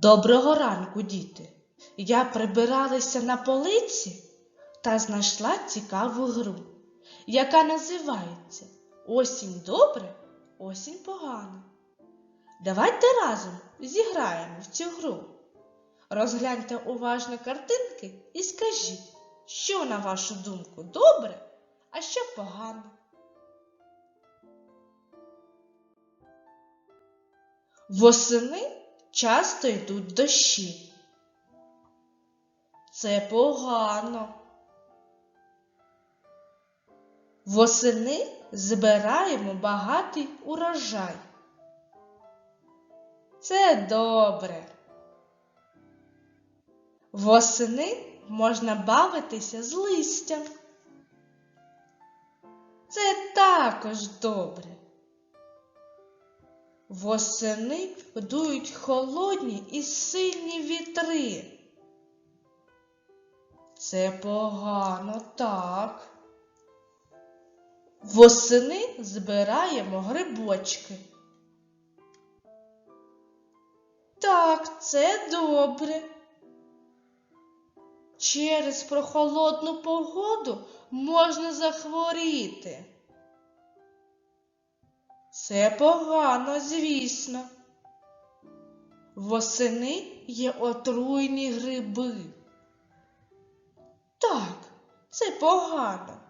Доброго ранку, діти! Я прибиралася на полиці та знайшла цікаву гру, яка називається Осінь добре, осінь погано. Давайте разом зіграємо в цю гру. Розгляньте уважно картинки і скажіть, що, на вашу думку, добре, а що погано. Восени часто йдуть дощі. Це погано. Восени збираємо багатий урожай. Це добре. Восени можна бавитися з листям. Це також добре. Восени дують холодні і сильні вітри. Це погано так. Восени збираємо грибочки. Так, це добре. Через прохолодну погоду можна захворіти. Це погано, звісно. Восени є отруйні гриби. Так, це погано.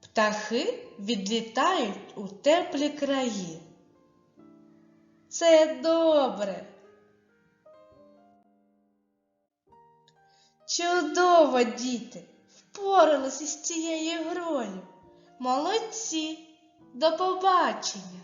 Птахи відлітають у теплі краї. Це добре. Чудово, діти, впоралися з цією грою. Молодці. До побачення!